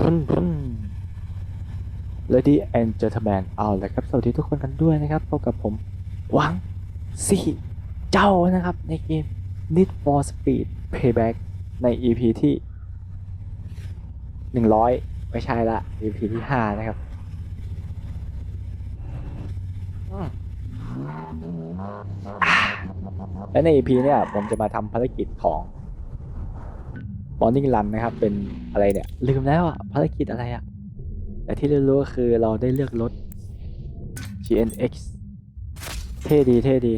พุ่นพุ่น Lady and Gentlemen เอาละครับ สวัสดีทุกคนกันด้วยนะครับ พบกับผมหวังสี่เจ้านะครับ ในเกม Need for Speed Payback ใน EP ที่ 100 ไม่ใช่ละ EP ที่ 5 นะครับและใน EP เนี่ยผมจะมาทำภารกิจของ Morning Run นะครับ เป็นอะไรเนี่ย ลืมแล้วอะภารกิจอะไรอะแต่ที่รู้ก็คือเราได้เลือกรถ GNX เท่ดีเท่ดี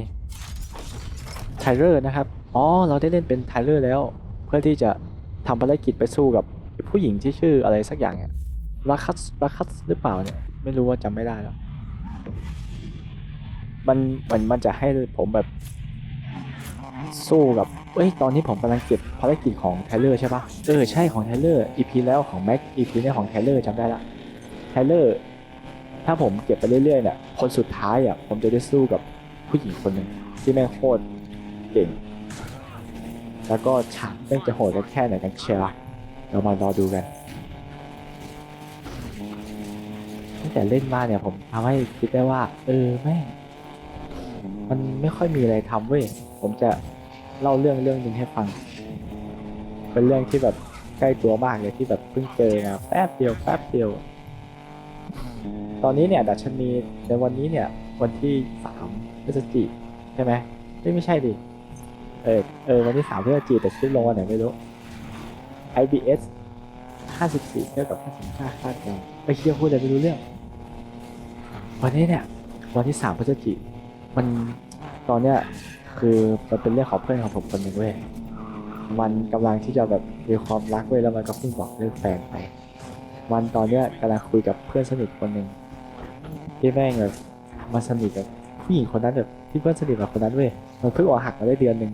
ไทเลอร์นะครับ อ๋อ เราได้เล่นเป็นไทเลอร์แล้ว เพื่อที่จะทำภารกิจไปสู้กับผู้หญิงที่ชื่ออะไรสักอย่างเนี่ยรักคัสรักคัสหรือเปล่าเนี่ย ไม่รู้ว่าจำไม่ได้แล้ว มันมันมันจะให้ผมแบบ สู้กับเอ้ยตอนนี้ผมกำลังเก็บภารกิจของไทเลอร์ใช่ปะเออใช่ของไทเลอร์ EP แล้วของแม็ก EP เนี่ยของไทเลอร์จำได้ละไทเลอร์ถ้าผมเก็บไปเรื่อยๆเนี่ยคนสุดท้ายอะผมจะได้สู้กับผู้หญิงคนหนึ่งที่แม่งโคตรเก่ง แล้วก็ฉากแม่งจะโหดกันแค่ไหนกันเชียวเรามารอดูกันตั้งแต่เล่นมาเนี่ยผมทำให้คิดได้ว่า เออแม่งมันไม่ค่อยมีอะไรทำเว้ยผมจะเล่าเรื่องเรื่องหนึ่งให้ฟัง เป็นเรื่องที่แบบใกล้ตัวมากเลยที่แบบเพิ่งเจอมาแป๊บเดียวแป๊บเดียว ตอนนี้เนี่ยดัชนีในวันนี้เนี่ย วันที่สามพฤศจิกใช่ไหมไม่ไม่ใช่ดิเออเออวันที่สามพฤศจิกแต่ชื่อลงวันไหนไม่รู้ IBS 54เท่ากับ55คาดการไปเคียพูดอะไรไม่รู้เรื่อง วันนี้เนี่ย วันที่สามพฤศจิกมันตอนเนี้ย คือมันเป็นเรื่องของเพื่อนของผมคนหนึ่งเว้ยมันกำลังที่จะแบบมีความรักเว้ยแล้วมันก็เพิ่งบอกเลิกแฟนไปมันตอนเนี้ยกำลังคุยกับเพื่อนสนิทคนหนึ่งที่แม่งแบบมาสนิทกับผู้หญิงคนนั้นแบบที่เพื่อนสนิทกับคนนั้นเว้ยมันเพิ่งออกหักมาได้เดือนหนึ่ง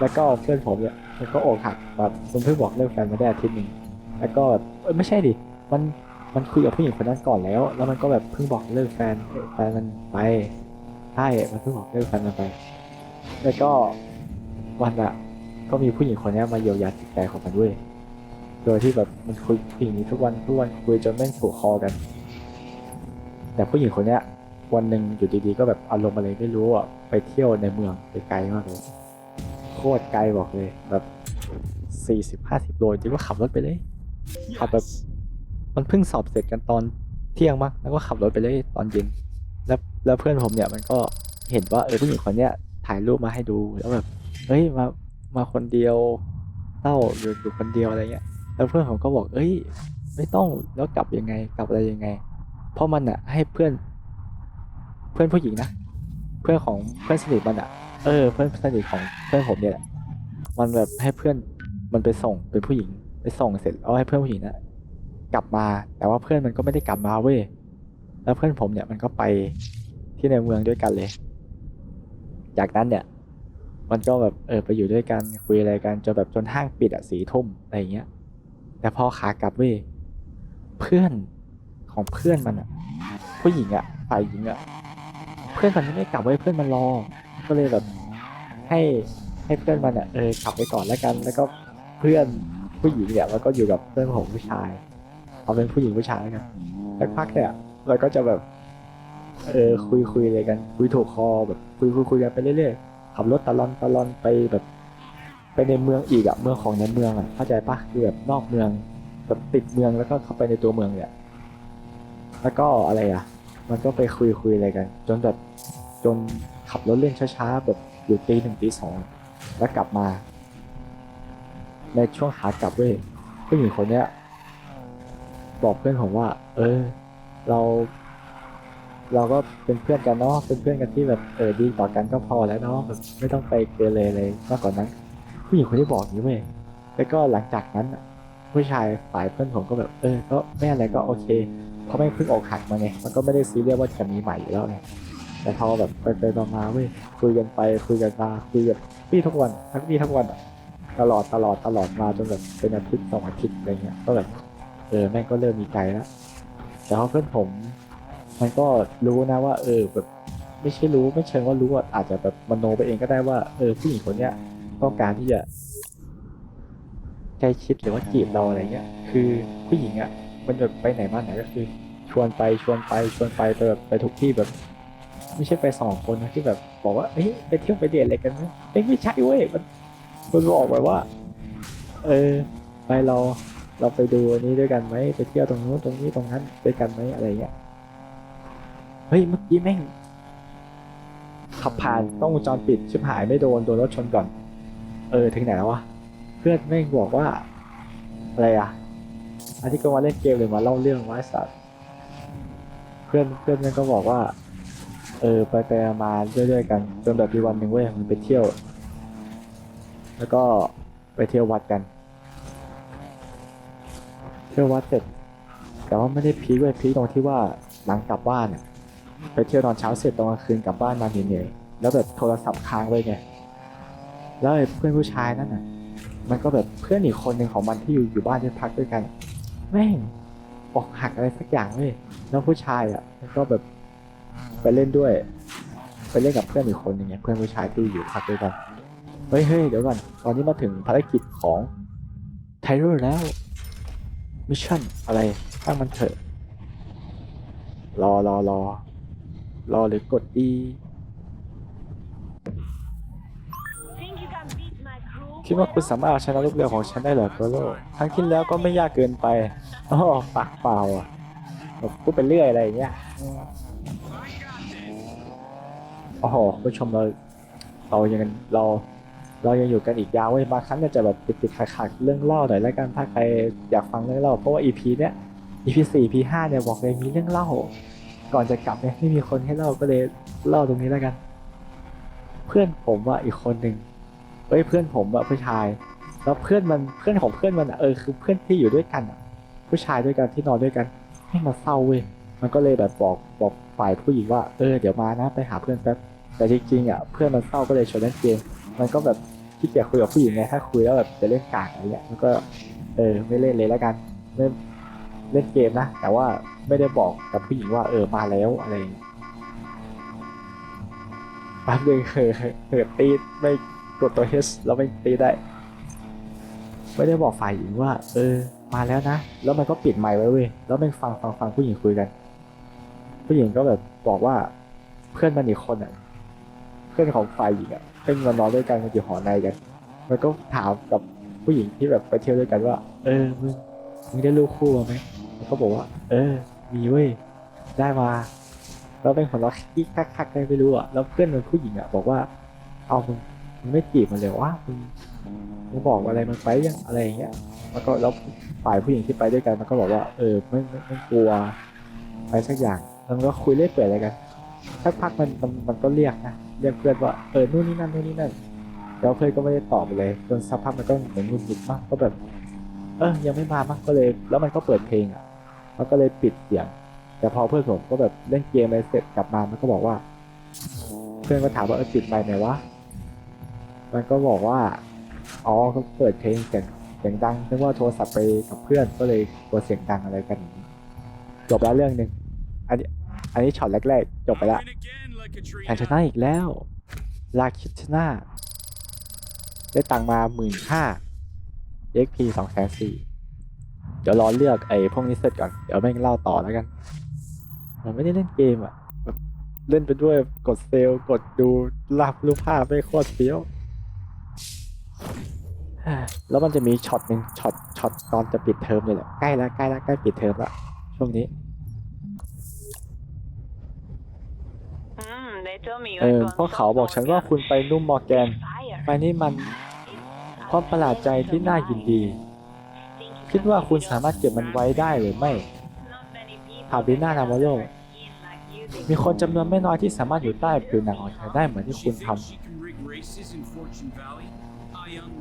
แล้วก็เพื่อนผมเนี่ยมันก็อกหักแบบมันเพิ่งบอกเลิกแฟนมาได้อาทิตย์หนึ่งแล้วก็เอ้ยไม่ใช่ดิมันมันคุยกับผู้หญิงคนนั้นก่อนแล้ว แล้วมันก็แบบเพิ่งบอกเลิกแฟนแฟนมันไปใช่มันเพิ่งบอกเลิกแฟนมันไป แล้วก็วันอะก็มีผู้หญิงคนเนี้ยมาเยียวยาจิตใจของมันด้วย โดยที่แบบมันคุยผู้หญิงนี้ทุกวันทุกวันคุยจนแม่งถูกคอกัน แต่ผู้หญิงคนเนี้ยวันหนึ่งอยู่ดีๆก็แบบอารมณ์อะไรไม่รู้อะไปเที่ยวในเมืองไปไกลมากเลยโคตรไกลบอกเลยแบบสี่สิบห้าสิบโลจริงก็ขับรถไปเลยขับแบบมันเพิ่งสอบเสร็จกันตอนเที่ยงมั้งแล้วก็ขับรถไปเลยตอนเย็น แล้วแล้วเพื่อนผมเนี่ยมันก็เห็นว่าเออผู้หญิงคนเนี้ย ถ่ายรูปมาให้ดูแล้วแบบเฮ้ยมามาคนเดียวเศร้าอยู่อยู่คนเดียวอะไรเงี้ย แล้วเพื่อนผมก็บอก เอ้ย ไม่ต้องแล้วกลับยังไงกลับอะไรยังไง เพราะมันอะให้เพื่อน เพื่อนผู้หญิงนะเพื่อนของเพื่อนสนิทมันอะเออ เพื่อนสนิทของเพื่อนผมเนี่ยแหละมันแบบให้เพื่อนมันไปส่งเป็นผู้หญิง ไปส่งเสร็จเอาให้เพื่อนผู้หญิงนะกลับมา แต่ว่าเพื่อนมันก็ไม่ได้กลับมาเว้ยแล้วเพื่อนผมเนี่ยมันก็ไปที่ในเมืองด้วยกันเลย จากนั้นเนี่ย มันก็แบบเออไปอยู่ด้วยกันคุยอะไรกันจนแบบจนห้างปิดอะสี่ทุ่มอะไรเงี้ย แต่พอขากลับเว้ยเพื่อนของเพื่อนมันอะผู้หญิงอะฝ่ายหญิงอะเพื่อนมันไม่กลับเว้ยเพื่อนมันรอ ก็เลยแบบให้ให้เพื่อนมันอะเออกลับไปก่อนแล้วกัน แล้วก็เพื่อนผู้หญิงเนี่ยมันก็อยู่กับเพื่อนผมผู้ชายเอาเป็นผู้หญิงผู้ชายกันสักพักเนี่ยเราก็จะแบบ เออคุยคุยอะไรกัน คุยถูกคอแบบ คุยคุยคุยกันไปเรื่อยๆขับรถตะลอนตะลอนไปแบบ ไปในเมืองอีกอะเมืองของในเมืองอะเข้าใจปะคือแบบนอกเมืองแบบติดเมืองแล้วก็เข้าไปในตัวเมืองเนี่ยแล้วก็อะไรอะมันก็ไปคุยคุยอะไรกัน จนแบบจนขับรถเล่นช้าๆแบบอยู่ตีหนึ่งตีสองแล้วกลับมา ในช่วงขากลับเว้ยผู้หญิงคนเนี้ย บอกเพื่อนผมว่า เออ เรา เราก็เป็นเพื่อนกันเนาะเป็นเพื่อนกันที่แบบเออดีต่อกันก็พอแล้วเนาะไม่ต้องไปเกเรเลยมากกว่านั้น ผู้หญิงคนที่บอกอย่างนี้เว้ยแล้วก็หลังจากนั้นผู้ชายฝ่ายเพื่อนผมก็แบบเออก็ไม่อะไรก็โอเคเพราะไม่เพิ่งอกหักมาไงมันก็ไม่ได้ซีเรียสว่าจะมีใหม่อยู่แล้วไงแต่พอแบบไปไปมามาเว้ยคุยกันไปคุยกันมาคุยแบบพี่ทุกวันทั้งพี่ทั้งวันตลอดตลอดตลอดมาจนแบบเป็นอาทิตย์สองอาทิตย์อะไรเงี้ยก็แบบเออแม่งก็เริ่มมีใจแล้วแต่พอเพื่อนผม มันก็รู้นะว่า เออแบบไม่ใช่รู้ไม่เชิงว่ารู้อะอาจจะแบบมโนไปเองก็ได้ว่า เออผู้หญิงคนเนี้ยต้องการที่จะใกล้ชิดหรือว่าจีบเราอะไรเงี้ย คือผู้หญิงอะมันแบบไปไหนมาไหนก็คือ ชวนไปชวนไปชวนไปไปแบบไปทุกที่แบบ ไม่ใช่ไปสองคนนะที่แบบบอกว่าเฮ้ยไปเที่ยวไปเดทอะไรกันไหมเอ้ยไม่ใช่เว้ยมันมันบอกไปว่า เออ ไปเราเราไปดูอันนี้ด้วยกันไหมไปเที่ยวตรงนู้นตรงนี้ตรงนั้นด้วยกันไหมอะไรเงี้ย เฮ้ยเมื่อกี้แม่งขับผ่านกล้องวงจรปิดชิบหายไม่โดนโดนรถชนก่อน เออถึงไหนแล้ววะเพื่อนแม่งบอกว่าอะไรอะอันที่ก็มาเล่นเกมหรือมาเล่าเรื่องวะไอ้สัตว์เพื่อนเพื่อนแม่งก็บอกว่า เออไปไปมาเรื่อยๆกันจนแบบมีวันหนึ่งเว้ยมันไปเที่ยว แล้วก็ไปเที่ยววัดกัน เที่ยววัดเสร็จ แต่ว่าไม่ได้พีคเว้ยพีคตรงที่ว่าหลังกลับบ้านอะ ไปเที่ยวตอนเช้าเสร็จตอนกลางคืนกลับบ้านมาเหนื่อยๆแล้วแบบโทรศัพท์ค้างไว้ไงแล้วไอ้เพื่อนผู้ชายนั่นน่ะ มันก็แบบเพื่อนอีกคนหนึ่งของมันที่อยู่อยู่บ้านที่พักด้วยกัน แม่งอกหักอะไรสักอย่างเว้ยแล้วผู้ชายอะมันก็แบบไปเล่นด้วย ไปเล่นกับเพื่อนอีกคนหนึ่งไงเพื่อนผู้ชายที่อยู่พักด้วยกันเฮ้ยเฮ้ยเดี๋ยวก่อนตอนนี้มาถึงภารกิจของไทเรอร์แล้วมิชชั่นอะไรตั้งมันเถอะรอรอรอ รอหรือกด e คิดว่าคุณสามารถเอาชนะลูกเรือของฉันได้เหรอโกโลทั้งที่แล้วก็ไม่ยากเกินไปอ๋อปากเปล่าอะแบบพูดไปเรื่อยอะไรอย่างเงี้ยโอ้โหผู้ชมเราเรายังเราเรายังอยู่กันอีกยาวเว้ยบางครั้งก็จะแบบติดติดขัดขัดๆเรื่องเล่าหน่อยแล้วกันถ้าใครอยากฟังเรื่องเล่าเพราะว่า EP เนี้ย EP สี่ EP ห้าเนี่ยบอกเลยมีเรื่องเล่า ก่อนจะกลับเนี่ยไม่มีคนให้เล่าก็เลยเล่าตรงนี้แล้วกัน เพื่อนผมว่าอีกคนหนึ่งเอ้ยเพื่อนผมอะผู้ชาย แล้วเพื่อนมันเพื่อนของเพื่อนมันอะเออคือเพื่อนที่อยู่ด้วยกันอะผู้ชายด้วยกันที่นอนด้วยกันให้มาเศร้าเว้ยมันก็เลยแบบบอกบอกฝ่ายผู้หญิงว่าเออเดี๋ยวมานะไปหาเพื่อนแป๊บแต่จริงๆอะเพื่อนมันเศร้าก็เลยชวนเล่นเกมมันก็แบบขี้เกียจคุยกับผู้หญิงไงถ้าคุยแล้วแบบจะเล่นกากอะไรเงี้ยมันก็เออไม่เล่นเลยแล้วกันไม่เล่นเกมนะแต่ว่า ไม่ได้บอกกับผู้หญิงว่าเออมาแล้วอะไรอย่างเงี้ยแป๊บนึงเคยเคยตีไม่กดตัว H แล้วไม่ตีได้ ไม่ได้บอกฝ่ายหญิงว่า เออ มาแล้วนะ แล้วมันก็ปิดไมค์ไว้เว้ยแล้วมันฟังฟังฟังผู้หญิงคุยกัน ผู้หญิงก็แบบบอกว่าเพื่อนมันอีกคนอะเพื่อนของฝ่ายหญิงอะเพิ่งมานอนด้วยกันมันอยู่หอในกันมันก็ถามกับผู้หญิงที่แบบไปเที่ยวด้วยกันว่า เออมึงมึงได้ลูกคู่มาไหมมันก็บอกว่า เออ มีเว้ยได้มาแล้วเป็นคนเราะคิกคักคักอะไรไม่รู้อะแล้วเพื่อนมันผู้หญิงอะบอกว่า เอามึงมึงไม่จีบมันเลยว่ามึงมึงบอกอะไรมันไปยังอะไรอย่างเงี้ยแล้วก็แล้วฝ่ายผู้หญิงที่ไปด้วยกันมันก็บอกว่า เออไม่ไม่ไม่กลัวไรสักอย่างแล้วมันก็คุยเล่อยเปื่อยอะไรกันสักพักมันมันมันก็เรียกนะเรียกเพื่อนว่าเออนู่นนี่นั่นนู่นนี่นั่นแล้วเพื่อนก็ไม่ได้ตอบเลยจนสักพักมันก็เหมือนงุนงิดมากก็แบบ เออยังไม่มามั้งก็เลย แล้วมันก็เปิดเพลงอะ มันก็เลยปิดเสียง แต่พอเพื่อนผมก็แบบเล่นเกมอะไรเสร็จกลับมามันก็บอกว่า เพื่อนก็ถามว่าเออปิดไมค์ไหนวะมันก็บอกว่าอ๋อเขาเปิดเพลงเสียงเสียงดังนึกว่าโทรศัพท์ไปกับเพื่อนก็เลยกลัวเสียงดังอะไรกันจบแล้วเรื่องหนึ่งอันนี้อันนี้ช็อตแรกๆ จบไปละแข่งชนะอีกแล้ว ลาคิดชนะได้ตังมาหมื่นห้า XP สองแสนสี่ เดี๋ยวรอเลือกไอ้พวกนี้เสร็จก่อน เดี๋ยวแม่งเล่าต่อแล้วกันเราไม่ได้เล่นเกมอะแบบเล่นไปด้วยกดเซลล์กดดูรับรูปภาพไม่โคตรเฟี้ยว แล้วมันจะมีช็อตหนึ่งช็อตช็อตตอนจะปิดเทอมเลยแหละใกล้แล้วใกล้แล้วใกล้ปิดเทอมแล้วช่วงนี้ Hmm, they told me เอ you อ were พวกเขาบอกฉันว่าคุณไปนุ่มมอร์แกนไปนี่มันความประหลาดใจที่น่ายินดี คิดว่าคุณสามารถเก็บมันไว้ได้หรือไม่ถามบีน่านามโลมีคนจำนวนไม่น้อยที่สามารถอยู่ใต้ผิวหนังของเธอได้เหมือนที่คุณทำ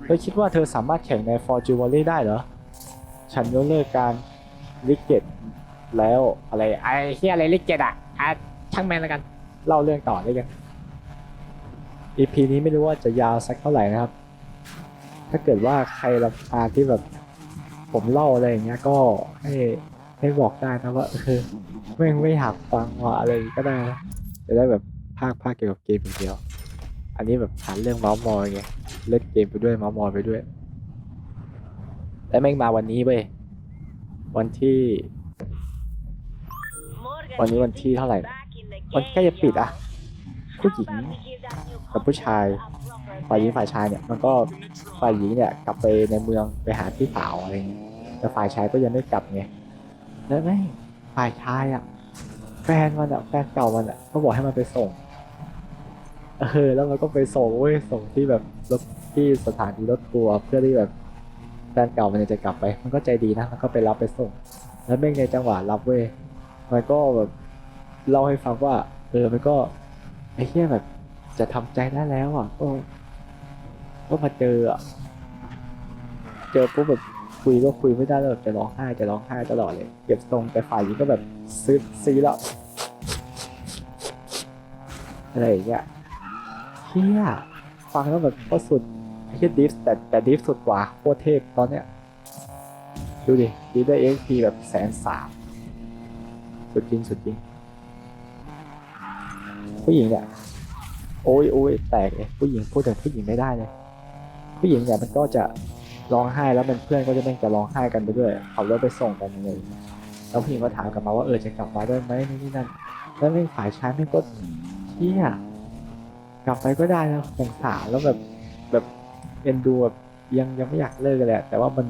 เธอคิดว่าเธอสามารถแข่งในฟอร์จูวอลเล่ได้เหรอ ฉันยกเลิกการลิเกตแล้วอะไรไอ้เฮียอะไรลิเกตอะอะช่างแม่งแล้วกัน เล่าเรื่องต่อเลยกัน EP นี้ไม่รู้ว่าจะยาวสักเท่าไหร่นะครับ ถ้าเกิดว่าใครรำคาญที่แบบ ผมเล่าอะไรอย่างเงี้ยก็ให้ให้บอกได้นะว่าเออไม่งไม่อยากฟังว่าอะไรก็ได้นะจะได้แบบภาคภาคเกี่ยวกับเกมอย่างเดียว อันนี้แบบหาเรื่องเมาส์มอยไงเล่นเกมไปด้วยเมาส์มอยไปด้วย และแม่งมาวันนี้เว้ยวันที่ วันนี้วันที่เท่าไหร่ วันใกล้จะปิดอะผู้หญิงกับผู้ชาย ฝ่ายหญิงฝ่ายชายเนี่ยมันก็ฝ่ายหญิงเนี่ยกลับไปในเมืองไปหาพี่สาวอะไรเงี้ยแต่ฝ่ายชายก็ยังไม่กลับไงแล้วแม่งฝ่ายชายอะแฟนมันอะแฟนเก่ามันอะก็บอกให้มันไปส่งเออแล้วมันก็ไปส่งเว้ยส่งที่แบบรถที่สถานีรถทัวเพื่อที่แบบแฟนเก่ามันจะกลับไป มันก็ใจดีนะมันก็ไปรับไปส่ง แล้วแม่งในจังหวะรับเว้ยมันก็แบบเล่าให้ฟังว่า เออมันก็ไอ้เหี้ยแบบจะทำใจได้แล้วอะก็ ก็มาเจออะเจอปุ๊บแบบคุยก็คุยไม่ได้แล้วแบบจะร้องไห้จะร้องไห้ตลอดเลยเก็บทรงแต่ฝ่ายหญิงก็แบบซื้อซีแล้วอะไรอย่างเงี้ยเฮียฟังแล้วแบบก็สุดเฮียดิฟแต่แต่ดิฟสุดกว่าโคตรเทพตอนเนี้ยดูดิดิฟได้เอ็กพีแบบแสนสามสุดจริงสุดจริงผู้หญิงเนี่ยโอ้ยโอ้ยแตกเลยผู้หญิงพูดถึงผู้หญิงไม่ได้เลย ผู้หญิงเนี่ยมันก็จะร้องไห้แล้วมันเพื่อนก็จะแม่งจะร้องไห้กันไปด้วยขับรถไปส่งกันเลยแล้วผู้หญิงก็ถามกลับมาว่าเออจะกลับมาได้ไหมนี่นี่นั่นแล้วแม่งฝ่ายชายแม่ก็เที่ยกลับไปก็ได้นะสงสารแล้วแบบแบบเอ็นดูแบบยังยังไม่อยากเลิกกันแหละ แต่ว่ามัน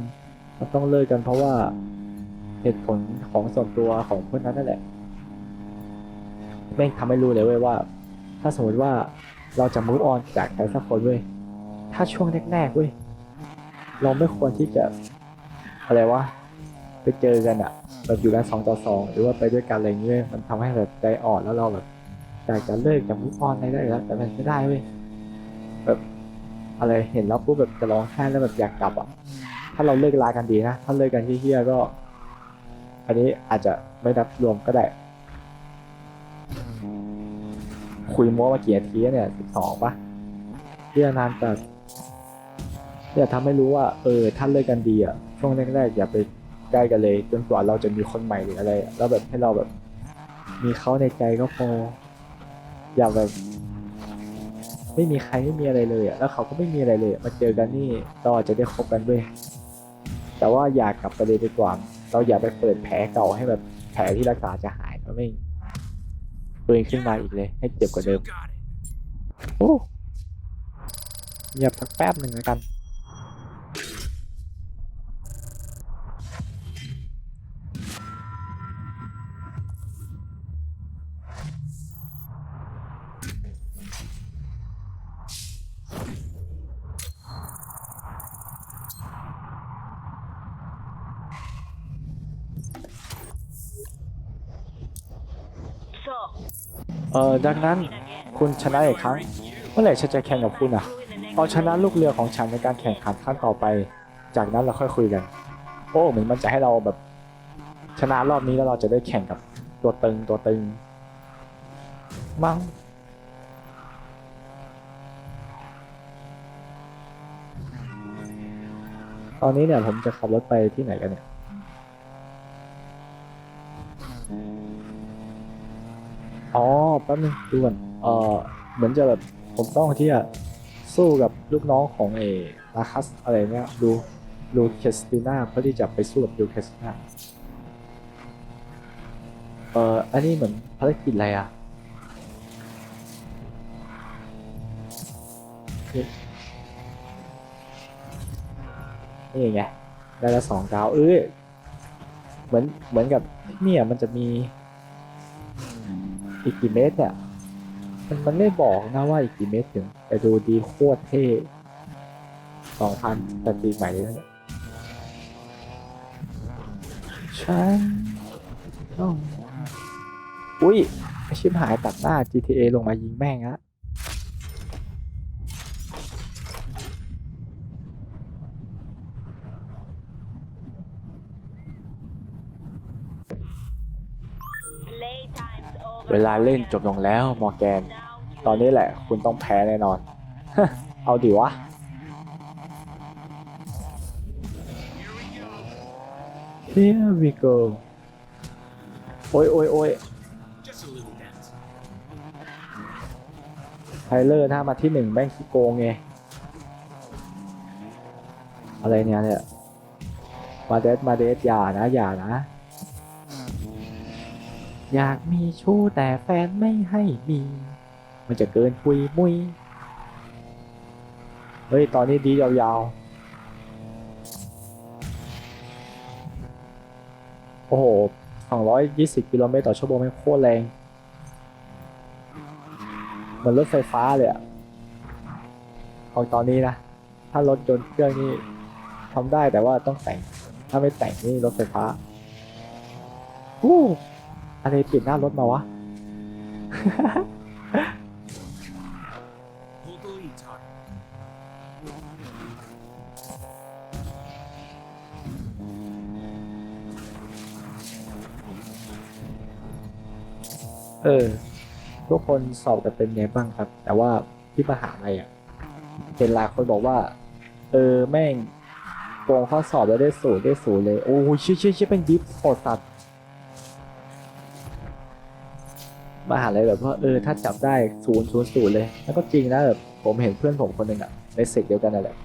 มันต้องเลิกกันเพราะว่าเหตุผลของส่วนตัวของเพื่อนนั้นนั่นแหละแม่งทำให้รู้เลยเว้ยว่า ถ้าสมมติว่าเราจะ move on จากใครสักคนเว้ย ถ้าช่วงแรกๆเว้ยเราไม่ควรที่จะอะไรวะไปเจอกันอะแบบอยู่กันสองต่อสองหรือว่าไปด้วยกันอะไรอย่างเงี้ยมันทำให้แบบใจอ่อนแล้วเราแบบอยากจะเลิกจะ move on อะไรได้แล้วแต่มันไม่ได้เว้ยแบบอะไรเห็นแล้วปุ๊บแบบจะร้องไห้แล้วแบบอยากกลับอะถ้าเราเลิกลากันดีนะถ้าเลิกกันเฮี้ยก็ อันนี้อาจจะไม่นับรวมก็ได้ คุยมัวมาเกี่นาทีเนี่ยสิบสองปะเรื่องนานแต่ เนี่ยทำให้รู้ว่าเออถ้าเลิกกันดีอะช่วงแรกๆอย่าไปใกล้กันเลยจนกว่าเราจะมีคนใหม่หรืออะไร แล้วแบบให้เราแบบ มีเขาในใจก็พอ อย่าแบบ ไม่มีใครไม่มีอะไรเลยอะแล้วเขาก็ไม่มีอะไรเลยอะมาเจอกันนี่เราอาจจะได้คบกันด้วย แต่ว่าอย่ากลับไปเลยดีกว่าเราอย่าไปเปิดแผลเก่าให้แบบแผลที่รักษาจะหายมันไม่ปืนขึ้นมาอีกเลย ให้เจ็บกว่าเดิมโอ้เงียบสักแป๊บหนึ่งแล้วกัน เออดังนั้นคุณชนะอีกครั้ง เมื่อไหร่ฉันจะแข่งกับคุณอะเอาชนะลูกเรือของฉันในการแข่งขันครั้งต่อไป จากนั้นเราค่อยคุยกัน โอ้เหมือนมันจะให้เราแบบ ชนะรอบนี้แล้วเราจะได้แข่งกับตัวตึงตัวตึงมั้งตอนนี้เนี่ยผมจะขับรถไปที่ไหนกันเนี่ย แป๊บนึงดูก่อนเออเหมือนจะแบบผมต้องที่จะสู้กับลูกน้องของเอนาคัสอะไรเนี่ยดูลูเคสติน่าเพื่อที่จะไปสู้กับลูเคสติน่าเอออันนี้เหมือนภารกิจอะไรอะนี่นี่ไงได้ละสองดาวเอ้ยเหมือนเหมือนกับเนี่ยมันจะมี อีกกี่เมตรเนี่ยมันมันไม่บอกนะว่าอีกกี่เมตรถึงแต่ดูดีโคตรเท่สองพันแต่ปีใหม่เลยนะเนี่ยฉันต้องอุ้ยชิบหายตัดหน้า GTA ลงมายิงแม่งอะ เวลาเล่นจบลงแล้วมอร์แกน ตอนนี้แหละคุณต้องแพ้แน่นอน เอาดิวะ Here we go โอ้ยโอ้ยโอ้ยไทเลอร์ถ้ามาที่หนึ่งแม่งขี้โกงไง อะไรเนี่ยเนี่ย มาเดสมาเดสอย่านะ อย่านะ อยากมีชู้แต่แฟนไม่ให้มี มันจะเกินปุยมุย เฮ้ย ตอนนี้ดียาวๆ โอ้โห 220 กิโลเมตรต่อชั่วโมงไม่โคตรแรงเหมือนรถไฟฟ้าเลยอะของตอนนี้นะ ถ้ารถยนต์เครื่องนี่ทำได้แต่ว่าต้องแต่ง ถ้าไม่แต่งนี่รถไฟฟ้าอู้ อะไรปิดหน้ารถมาวะ เออ ทุกคนสอบกันเป็นไงบ้างครับ แต่ว่าที่มหาลัยอะเป็นหลายคนบอกว่า เออ แม่งโกงข้อสอบแล้วได้ศูนย์ได้ศูนย์เลย โอ้ยเชี่ยเชี่ยเชี่ยเป็นดิฟโอดสัตว์ มหาลัยแบบว่าเออถ้าจับได้ศูนย์ศูนย์ศูนย์เลย แล้วก็จริงนะแบบผมเห็นเพื่อนผมคนหนึ่งอะในเซกเดียวกันนั่นแหละ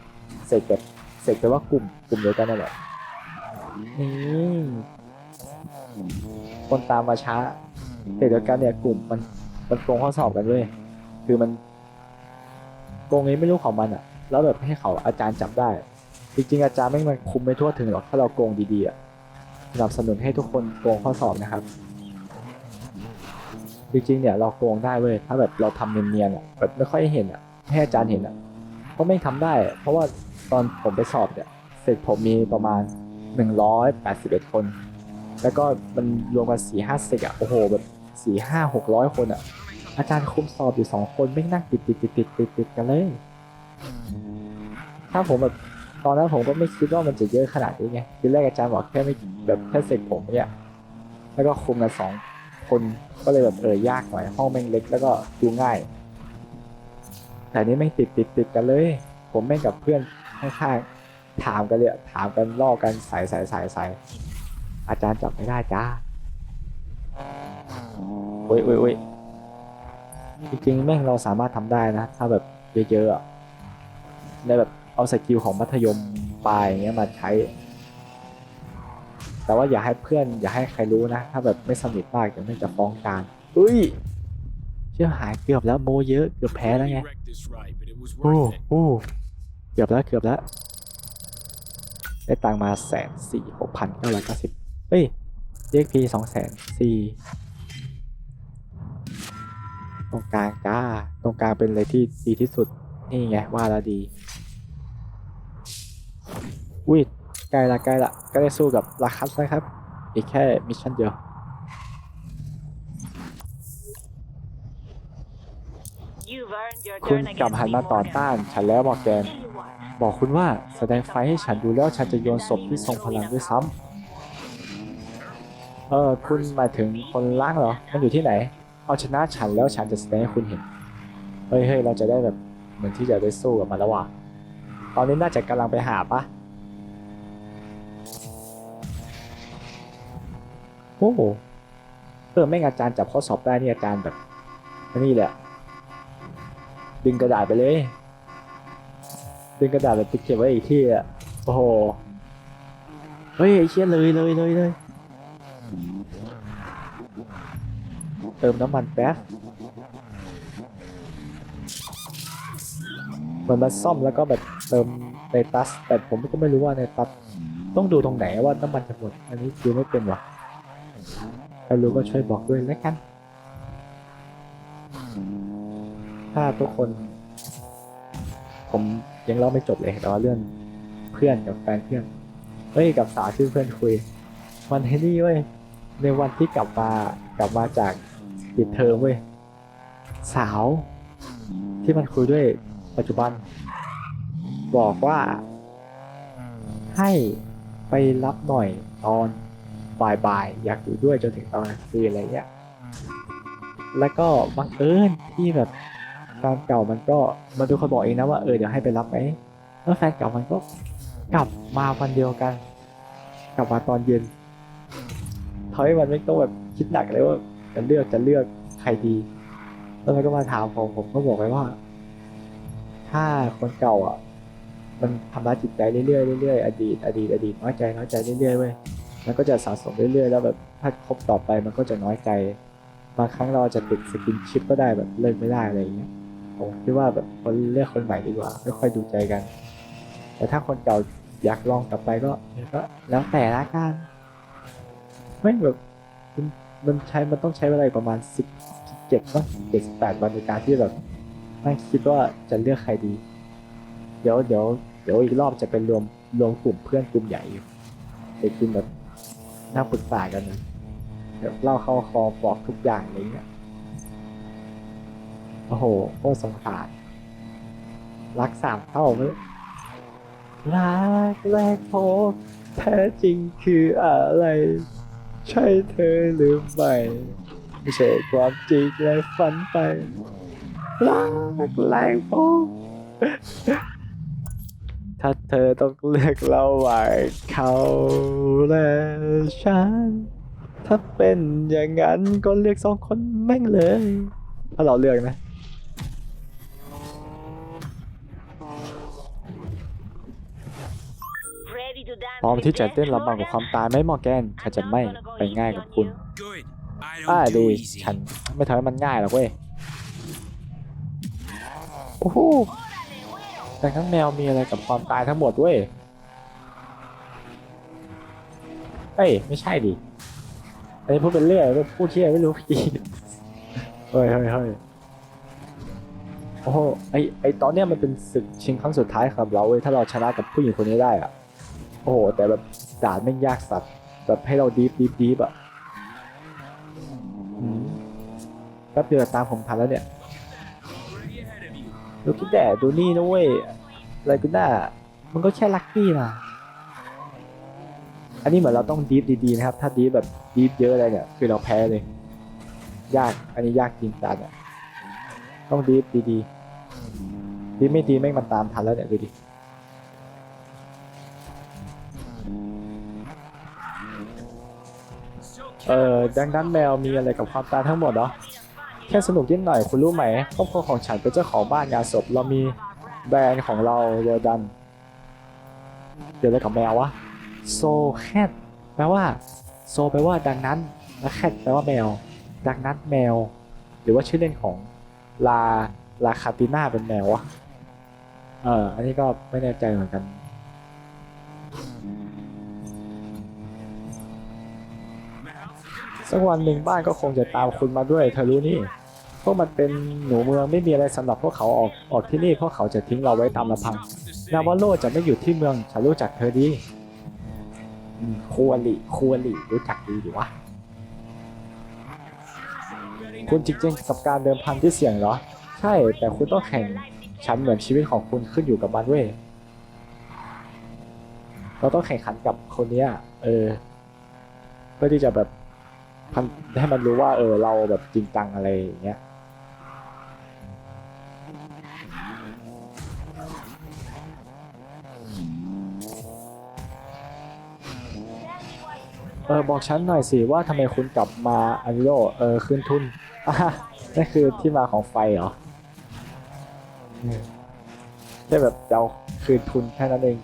เซกแบบเซกแปลว่ากลุ่มกลุ่มเดียวกันนั่นแหละนี่คนตามมาช้าแต่เดียวกันเนี่ยกลุ่มมันมันโกงข้อสอบกันด้วยคือมันโกงนี้ไม่รู้ของมันอะแล้วแบบให้เขาอาจารย์จับได้ จริงๆ อาจารย์ไม่มันคุมไม่ทั่วถึงหรอกถ้าเราโกงดีๆอะสนับสนุนให้ทุกคนโกงข้อสอบนะครับ จริงๆเนี่ยเราโกงได้เว้ยถ้าแบบเราทำเนียนๆอะแบบไม่ค่อยเห็นอะให้อาจารย์เห็นอะเพราะไม่ทำได้ เพราะว่าตอนผมไปสอบเนี่ยเสร็จผมมีประมาณ 181 คน แล้วก็มันรวมกันสี่ห้าสิบอะโอ้โหแบบสี่ห้าหกร้อยคนอะอาจารย์คุมสอบอยู่สองคนไม่นั่งติดติดติดติดติดติดกันเลย ถ้าผมแบบตอนนั้นผมก็ไม่คิดว่ามันจะเยอะขนาดนี้ไงทีแรกอาจารย์บอกแค่ไม่แบบแค่เสร็จผมเนี่ยแล้วก็คุมกันสอง คนก็เลยแบบเออยากหน่อยห้องแม่งเล็กแล้วก็ดูง่าย แต่นี่แม่งติดติดติดกันเลย ผมแม่งกับเพื่อนข้างๆถามกันเลยอะถามกันล่อกันใส่ใส่ใส่ใส่อาจารย์จับไม่ได้จ้าโอ้ยโอ้ยโอ้ยจริงๆแม่งเราสามารถทำได้นะ ถ้าแบบเยอะๆอะในแบบเอาสกิลของมัธยมปลายอย่างเงี้ยมาใช้ แต่ว่าอย่าให้เพื่อนอย่าให้ใครรู้นะ ถ้าแบบไม่สนิทมากเดี๋ยวแม่งจะฟ้องการอุ้ยเชื่อหายเกือบแล้วโมเยอะเกือบแพ้แล้วไง You wrecked this ride, but it was โอ้ worth it. โอ้เกือบแล้วเกือบแล้วได้ตังค์มาแสนสี่หกพันเก้าร้อยเก้าสิบเฮ้ยเรียกพีสองแสนสี่ตรงกลางจ้าตรงกลางเป็นอะไรที่ดีที่สุด นี่ไงว่าแล้วดี อุ้ย ใกล้ละใกล้ละก็ได้สู้กับราคัสแล้วครับ อีกแค่มิชชั่นเดียว You've earned your คุณ turn กลับ against หัน me, มาต่อ Morgan. ต้าน ฉันแล้วบอกแกน Tell you what, บอกคุณว่าแสดงไฟให้ฉันดูแล้วฉันจะโยนศพที่ทรงพลังด้วยซ้ำเออคุณหมายถึงคนล่างเหรอ มันอยู่ที่ไหน เอาชนะฉันแล้วฉันจะแสดงให้คุณเห็น เฮ้ยเฮ้ยเราจะได้แบบเหมือนที่จะได้สู้กับมันแล้วว่ะ ตอนนี้น่าจะกำลังไปหาปะ โอ้โหเออไม่งอาจารย์จับข้อสอบได้นี่อาจารย์แบบนี่แหละ ดึงกระดาษไปเลย ดึงกระดาษแบบไปเก็บไว้อีกที่อะโอ้โหเฮ้ยไอ้เชี่ยเลยเลยเลยเลยเติมน้ำมันแป๊บเหมือนมันซ่อมแล้วก็แบบเติมในตัสแต่ผมก็ไม่รู้ว่าในตัสต้องดูตรงไหนว่าน้ำมันจะหมด อันนี้ดูไม่เป็นวะ ครรู้ก็ช่วยบอกด้วยแล้วกัน ถ้าทุกคน ผมยังเล่าไม่จบเลยแต่ว่าเรื่องเพื่อนกับแฟนเพื่อน เฮ้ยกับสาวชื่อเพื่อนคุย วันเฮนี่เว้ย ในวันที่กลับมากลับมาจากปิดเทอมเว้ย สาว ที่มันคุยด้วยปัจจุบัน บอกว่า ให้ไปรับหน่อยตอน บ่ายๆอยากอยู่ด้วยจนถึงตอนกลางคืนอะไรเงี้ยแล้วก็บังเอิญที่แบบแฟนเก่ามันก็มันเป็นคนบอกเองนะว่าเออเดี๋ยวให้ไปรับไหมแล้วแฟนเก่ามันก็กลับมาวันเดียวกัน กลับมาตอนเย็นทำให้มันไม่ต้องแบบคิดหนักเลยว่าจะเลือกจะเลือกใครดี แล้วมันก็มาถามผมผมก็บอกไปว่า ถ้าคนเก่าอะ มันทำร้ายจิตใจเรื่อยๆเรื่อยๆอดีตอดีตอดีตน้อยใจน้อยใจเรื่อยๆเว้ย มันก็จะสะสมเรื่อยๆ แล้วแบบถ้าครบต่อไปมันก็จะน้อยใจ บางครั้งเราอจะติดสกินชิปก็ได้แบบเลิกไม่ได้อะไรอย่างเงี้ยผมคิดว่าแบบคนเลือกคนใหม่ดีกว่าไม่ค่อยดูใจกัน แต่ถ้าคนเก่าอยากลองกลับไปก็ก็แล้วแต่ละกันไม่แบบมันมันใช้มันต้องใช้เวลาประมาณสิบเจ็ดต้องเจ็ดแปดวันในการที่แบบนั่งคิดว่าจะเลือกใครดี เดี๋ยวเดี๋ยวเดี๋ยวอีกรอบจะเป็นรวมรวมกลุ่มเพื่อนกลุ่มใหญ่อยู่ไปกินแบบ นั่งปรึกษากันนะแบบเล่าเข้าคอบอกทุกอย่างอะไรเงี้ยโอ้โหโคตรสงสารรักสามเท่าไหมรักแรกพบแท้จริงคืออะไร ใช่เธอหรือไม่ไม่ใช่ความจริงและฝันไปรักแรกพบ ถ้าเธอต้องเลือกเราไว้เขาและฉัน ถ้าเป็นอย่างนั้นก็เลือกสองคนแม่งเลย ถ้าเราเลือกนะ Ready to dance พร้อม with ที่จะ death, เต้นลำบากกับความ Morgan? ตายไหม่มอร์แกนฉันจะไม่ไปง่ายกับคุณ Good. I อ่า don't ดี do easy. ฉันไม่ทำให้มันง่ายหรอกเว้ย โอ้โห แต่ทั้งแมวมีอะไรกับความตายทั้งหมดเว้ยเอ้ยไม่ใช่ดิอันนี้พูดเป็นเรื่อยพูดเที่ยไม่รู้พี่เฮ้ยเฮ้ยเฮ้ยโอ้โหไอไอตอนเนี้ยมันเป็นศึกชิงครั้งสุดท้ายครับเราเว้ยถ้าเราชนะกับผู้หญิงคนนี้ได้อะโอ้โห แต่แบบด่านแม่งยากสัตว์แบบให้เราดีฟดีฟดีฟอะอืมแป๊บเดียวตามผมทันแล้วเนี่ย ดูคิดแต่ดูนี่นะเว้ยอะไรกูน่ามันก็แค่ลัคกี้นะอันนี้เหมือนเราต้องดีฟดีๆนะครับ ถ้าดีฟแบบดีฟเยอะอะไรเนี่ย คือเราแพ้เลย ยาก อันนี้ยากจริงจังอะต้องดีฟดีๆดีฟไม่ดีแม่งมันตามทันแล้วเนี่ยดูดิเออดังนั้นแมวมีอะไรกับความตายทั้งหมดเหรอ แค่สนุกนิดหน่อยคุณรู้ไหมครอบครัวของฉันเป็นเจ้าของบ้านงานศพเรามีแบรนด์ของเราโรดัน เดี๋ยวอะไรกับแมววะโซแคทแปลว่าโซแปลว่าดังนั้นและแคทแปลว่าแมว ดังนั้นแมว หรือว่าชื่อเล่นของลาลาคาติน่าเป็นแมววะเอออันนี้ก็ไม่แน่ใจเหมือนกันสักวันหนึ่งบ้านก็คงจะตามคุณมาด้วยเธอรู้นี่ พวกมันเป็นหนูเมืองไม่มีอะไรสำหรับพวกเขาออกออกที่นี่พราะเขาจะทิ้งเราไว้ตามลำพัง นาวาโลจะไม่อยู่ที่เมืองฉันรู้จักเธอดีคูอลิคูอลิรู้จักดีดีวะคุณจริงๆกับการเดิมพันที่เสี่ยงเหรอ ใช่แต่คุณต้องแข่งฉันเหมือนชีวิตของคุณขึ้นอยู่กับมันเว้ยเราต้องแข่งขันกับคนเนี้ย เออ เพื่อที่จะแบบให้มันรู้ว่า เออ เราแบบจริงจังอะไรอย่างเงี้ย เออบอกฉันหน่อยสิว่าทำไมคุณกลับมาอาริโอเออคืนทุนอะนั่นคือที่มาของไฟเหรอแค่แบบเอาคืนทุนแค่นั้นเอง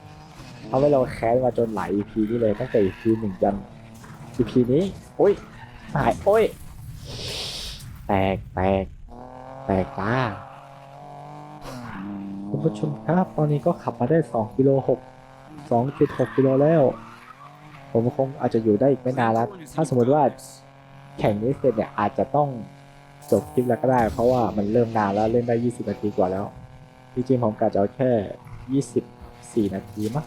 ทำให้เราแค้นมาจนหลาย EP นี่เลยตั้งแต่ EP หนึ่งยัน EP นี้โอ้ยหายโอ้ย แตกแตกแตกตาคุณผู้ชมครับ ตอนนี้ก็ขับมาได้2กิโล6 2.6กิโลแล้ว ผมคงอาจจะอยู่ได้อีกไม่นานแล้ว ถ้าสมมติว่าแข่งนี้เสร็จเนี่ยอาจจะต้องจบคลิปแล้วก็ได้ เพราะว่ามันเริ่มนานแล้วเล่นได้ 20 นาทีกว่าแล้ว จริงๆผมกะจะเอาแค่ 24 นาทีมั้ง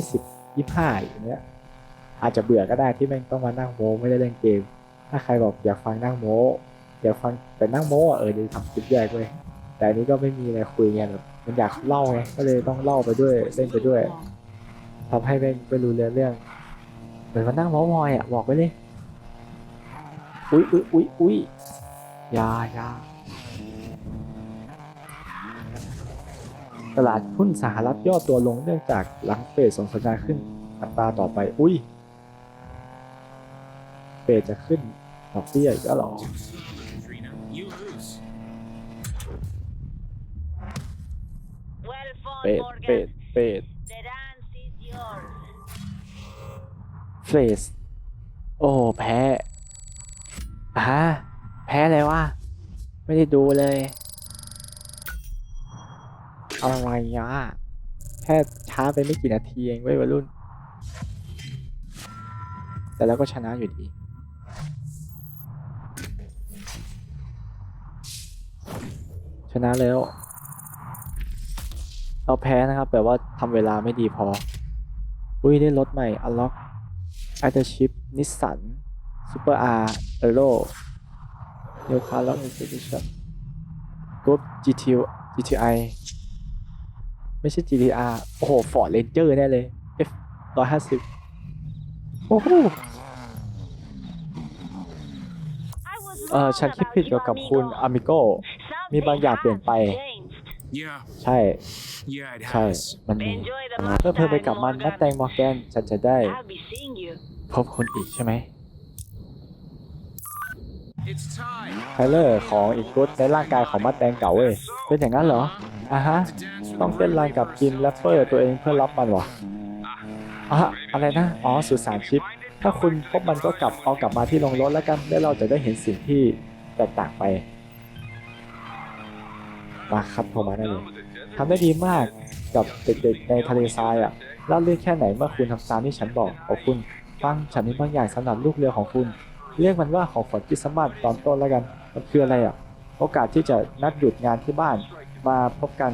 20 25อย่างเงี้ยอาจจะเบื่อก็ได้ที่แม่งต้องมานั่งโม้ไม่ได้เล่นเกม ถ้าใครบอกอยากฟังนั่งโม้อยากฟังแต่นั่งโม้เออเดี๋ยวทำคลิปแยกเว้ยแต่อันนี้ก็ไม่มีอะไรคุยไงแบบมันอยากเล่าไงก็เลยต้องเล่าไปด้วยเล่นไปด้วยทำให้แม่งไม่รู้เรื่อง เรื่องเหมือนมานั่งเม้ามอยอะ บอกไปเลย อุ๊ยอุ๊ยอุ๊ยอุ๊ยอยาอยาตลาดหุ้นสหรัฐย่อตัวลงเนื่องจากหลังเฟดส่งสัญญาณขึ้นอัตราต่อไป อุ้ยเฟดจะขึ้นดอกเบี้ยอีกแล้วเหรอ Katrina, you lose. Well fought, เฟดเฟ Morgan. ดเฟด เฟสโอ้แพ้อ่าฮะแพ้เลยวะไม่ได้ดูเลย อะไรอะแค่ช้าไปไม่กี่นาทีเองเว้ยวัยรุ่น แต่แล้วก็ชนะอยู่ดีชนะแล้ว เราแพ้นะครับแต่ว่าทำเวลาไม่ดีพอ อุ้ยได้รถใหม่อลอค Unlock a t e r Ship Nissan Super R Aero New Car Lock Edition Group GT GTI ไม่ใช่ GTR โอ้โห Ford Ranger แน่เลย F 150โอ้โห I was เออ wrong ฉันคิด about ผิด you, เกี่ยวกับคุณ amigo. อามิโกมี Something บางอย่างเปลี่ยน has ไป changed. Yeah, ใช่ yeah, it ใช่ has. มันมี Enjoy the เพื่อเพื่อไป Mustang, กับมัน Morgan. นัดแตงมอร์แกนฉันจะได้ I'll be seeing you. พบคุณอีกใช่ไหม It's time. ไทเลอร์ของอีกกุดในร่างกายของมัดแตงเก่าเว้ยเป็นอย่างนั้นเหรออะฮะ To dance with ต้อง the เต้นรายกับกินแรปเปอร์ตัวเองเพื่อรับมันวะอะอะไรนะ อ๋อสุสานชิป ถ้าคุณพบมันก็กลับเอากลับมาที่โรงรถแล้วกันแล้วเราจะได้เห็นสิ่งที่แตกต่างไปมาครับโทรมาได้เลยทำได้ดีมากกับเด็กๆในทะเลทรายอะเล่าเรื่องแค่ไหนเมื่อคุณทำตามที่ฉันบอกขอบคุณ ฟังฉันมีบางอย่างสำหรับลูกเรือของคุณ เรียกมันว่าของขวัญคริสต์มาสตอนต้นแล้วกัน มันคืออะไรอะ โอกาสที่จะนัดหยุดงานที่บ้าน มาพบกัน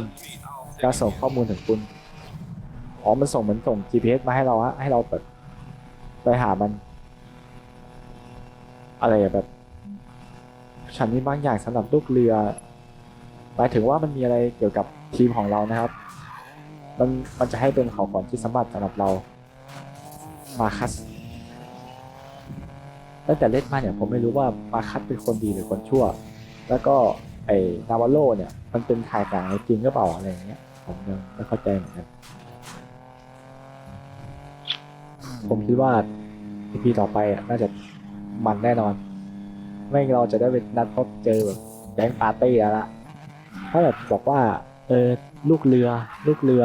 การส่งข้อมูลถึงคุณอ๋อมันส่งเหมือนส่ง GPS มาให้เราฮะให้เราแบบไปหามัน อะไรแบบ ฉันมีบางอย่างสำหรับลูกเรือหมายถึงว่ามันมีอะไรเกี่ยวกับทีมของเรานะครับ มันมันจะให้เป็นของขวัญคริสต์มาสสำหรับเรามาคัส ตั้งแต่เล่นมาเนี่ยผมไม่รู้ว่ามาคัสเป็นคนดีหรือคนชั่ว แล้วก็ไอ้นาวาโลเนี่ยมันเป็นถ่ายหนังจริงหรือเปล่าอะไรอย่างเงี้ย ผมยังไม่เข้าใจเหมือนกันผมคิดว่า EP ต่อไปอะน่าจะมันแน่นอน ไม่งั้นเราจะได้ไปนัดพบเจอแบบแก๊งปาร์ตี้แล้วละถ้าแบบบอกว่า เออลูกเรือ ลูกเรือ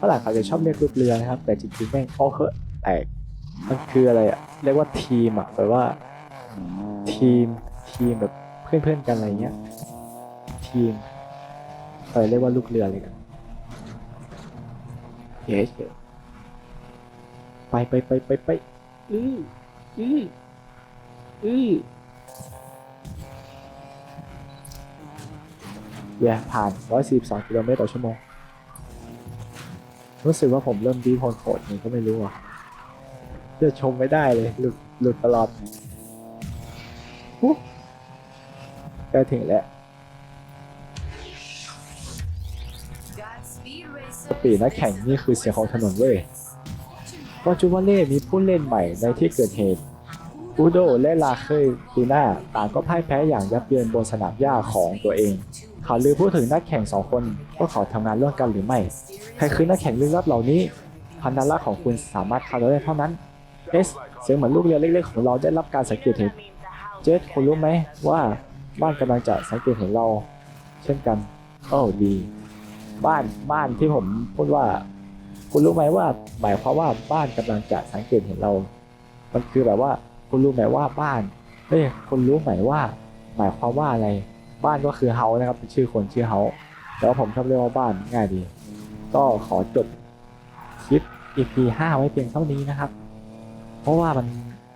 ฝรั่งเขาจะชอบเรียกลูกเรือนะครับ แต่จริงๆแม่งโอ้เหอะแตก มันคืออะไรอะเรียกว่าทีมอะแปลว่า ทีมทีมแบบเพื่อนๆกันอะไรเงี้ย ทีมเออเรียกว่าลูกเรือเลยกันเย้เยไปไปไปไปไปอื้ออื้ออื้อเย่ผ่าน 142 กิโลเมตรต่อชั่วโมง รู้สึกว่าผมเริ่มดีโพนโคดนี่ก็ไม่รู้อะ จะชมไม่ได้เลย หลุดหลุดตลอดอุ๊ยใกล้ถึงแล้วปีนักแข่งนี่คือเสียงของถนนเว้ยปอจูวาเล่มีผู้เล่นใหม่ในที่เกิดเหตุ อูโดและลาเคยตีน่าต่างก็พ่ายแพ้อย่างยับเยินบนสนามหญ้าของตัวเองข่าวลือพูดถึงนักแข่งสองคนว่าเขาทำงานร่วมกันหรือไม่ ใครคือนักแข่งลึกลับเหล่านี้พันธะของคุณสามารถคาดเดาได้เท่านั้น เอสเสียงเหมือนลูกเรือเล็กๆของเราได้รับการสังเกตเห็น เจสคุณรู้ไหมว่าบ้านกำลังจะสังเกตเห็นเรา เช่นกันโอ้ดี บ้านบ้านที่ผมพูดว่า คุณรู้ไหมว่าหมายความว่าบ้านกำลังจะสังเกตเห็นเรา มันคือแบบว่า คุณรู้ไหมว่าบ้านเอ้ยคุณรู้ไหมว่า หมายความว่าอะไร บ้านก็คือเฮานะครับเป็นชื่อคนชื่อเฮาแต่ว่าผมชอบเรียกว่าบ้านง่ายดี ก็ขอจบคลิป EP 5ไว้เพียงเท่านี้นะครับ เพราะว่ามัน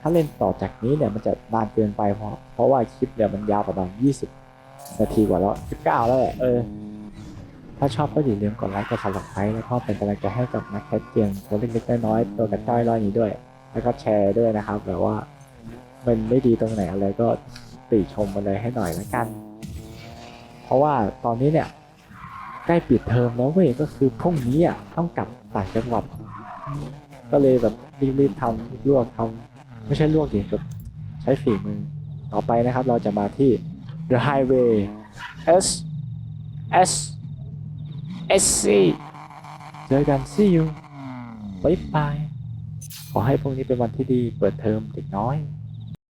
ถ้าเล่นต่อจากนี้เนี่ยมันจะนานเกินไปเพราะเพราะว่าคลิปเนี่ยมันยาวประมาณ 20 นาทีกว่าแล้ว 19 แล้วแหละเออ ถ้าชอบก็อย่าลืมกดไลค์กดซับสไครต์แล้วก็เป็นกำลังใจให้กับนักแคสเกมตัวเล็กๆน้อยๆตัวกระจ้อยร้อยนี้ด้วย แล้วก็แชร์ด้วยนะครับแบบว่ามันไม่ดีตรงไหนอะไรก็ติชมมาเลยให้หน่อยละกัน เพราะว่าตอนนี้เนี่ยใกล้ปิดเทอมแล้วเว้ยก็คือพรุ่งนี้อะต้องกลับต่างจังหวัด ก็เลยแบบรีบๆทำลวกทำไม่ใช่ลวกดิแบบใช้ฝีมือ ต่อไปนะครับเราจะมาที่ The Highway S S S C เจอกัน see you บ๊ายบาย ขอให้พรุ่งนี้เป็นวันที่ดี เปิดเทอมเด็กน้อย